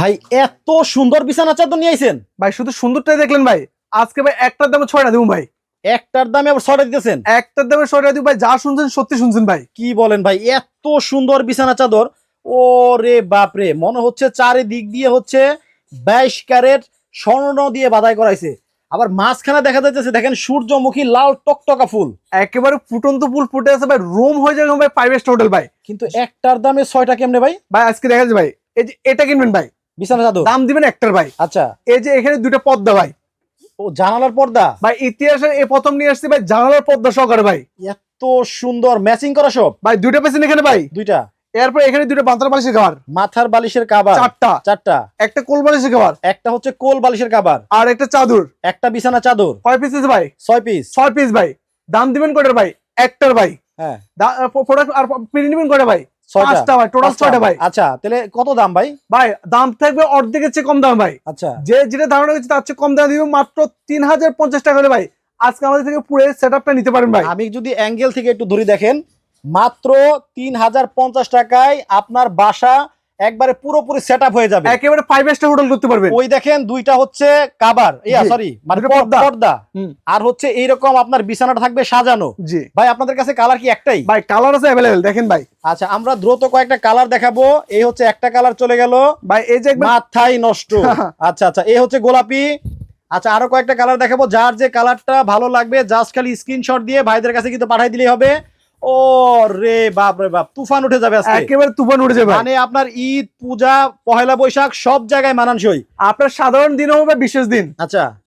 ভাই এত সুন্দর বিছানা চাদর নিয়ে আইছেন। ভাই শুধু সুন্দরটাই দেখলেন ভাই। আজকে ভাই একটার দামে ছয়টা দিব ভাই। একটার দামে আবার ছয়টা দিতেছেন? একটার দামে ছয়টা দিব ভাই যা শুনছেন সত্যি শুনছেন ভাই। কি বলেন ভাই এত সুন্দর বিছানা চাদর। ও রে বাপরে মনে হচ্ছে চারিদিক দিয়ে হচ্ছে বাইশ ক্যারেট স্বর্ণ দিয়ে বাধাই করাইছে। আবার মাঝখানে দেখা যাচ্ছে দেখেন সূর্যমুখী লাল টকটকা ফুল। একেবারে ফুটন্ত ফুল ফুটে আছে ভাই রুম হয়ে যাবে ভাই ফাইভ স্টার হোটেল ভাই। কিন্তু একটার দামে ছয়টা কেমনে ভাই? ভাই আজকে দেখা যাচ্ছে ভাই এই যে এটা কিনবেন ভাই। বিছানা চাদর দাম দিবেন একটার ভাই। আচ্ছা। এই যে এখানে দুটো পর্দা ভাই। ও জানালার পর্দা? ভাই ইতিহাসে এই প্রথম নিয়ে আসছি ভাই জানালার পদ্মা সহকারে ভাই। এত সুন্দর ম্যাচিং করা সব? ভাই দুইটা পেয়েছেন এখানে ভাই। দুইটা? এরপর এখানে দুটো বান্তার বালিশের খাবার। মাথার বালিশের কাবার চারটা। চারটা? একটা কোল বালিশের খাবার। একটা হচ্ছে কোল বালিশের কাবার আর একটা চাদর। একটা বিছানা চাদর? কয় পিস ভাই। ছয় পিস ছয় পিস ভাই। দাম দিবেন কটার ভাই? একটার ভাই। হ্যাঁ। প্রোডাক্ট আর পিন নিবেন কটা ভাই? পাঁচটা ভাই টোটাল ছয়টা ভাই। আচ্ছা তাহলে কত দাম ভাই? ভাই দাম থাকবে অর্ধেকের চেয়ে কম দাম ভাই। আচ্ছা। যে যেটা ধারণা করছে তার চেয়ে কম দাম দিব মাত্র তিন হাজার পঞ্চাশ টাকা হলে ভাই। আজকে আমাদের থেকে পুরো সেট আপটা নিতে পারেন ভাই। আমি যদি অ্যাঙ্গেল থেকে একটু ধরে দেখেন মাত্র তিন হাজার পঞ্চাশ টাকায় আপনার বাসা একবারে পুরোপুরি সেট আপ হয়ে যাবে। একেবারে ফাইভ স্টার হোটেল করতে পারবেন। ওই দেখেন দুইটা হচ্ছে কাবার ইয়া সরি মানে পর্দা। আর হচ্ছে এইরকম আপনার বিছানাটা থাকবে সাজানো। জি। ভাই আপনাদের কাছে কালার কি একটাই? ভাই কালার আছে অ্যাভেলেবেল দেখেন ভাই। আচ্ছা আমরা দ্রুত কয়েকটা কালার দেখাবো। এই হচ্ছে একটা কালার চলে গেল। ভাই এই যে মাথায় নষ্ট। আচ্ছা আচ্ছা এই হচ্ছে গোলাপি। আচ্ছা আরও কয়েকটা কালার দেখাবো। যার যে কালারটা ভালো লাগবে জাস্ট খালি স্ক্রিনশট দিয়ে ভাইদের কাছে কিন্তু পাঠাই দিলেই হবে। ও রে বাপ রে বাপ তুফান উঠে যাবে আজকে। একেবারে তুফান উঠে যাবে। মানে আপনার ঈদ পূজা পহেলা বৈশাখ সব জায়গায় মানানসই। আপনার সাধারণ দিনও হবে বিশেষ দিন। আচ্ছা।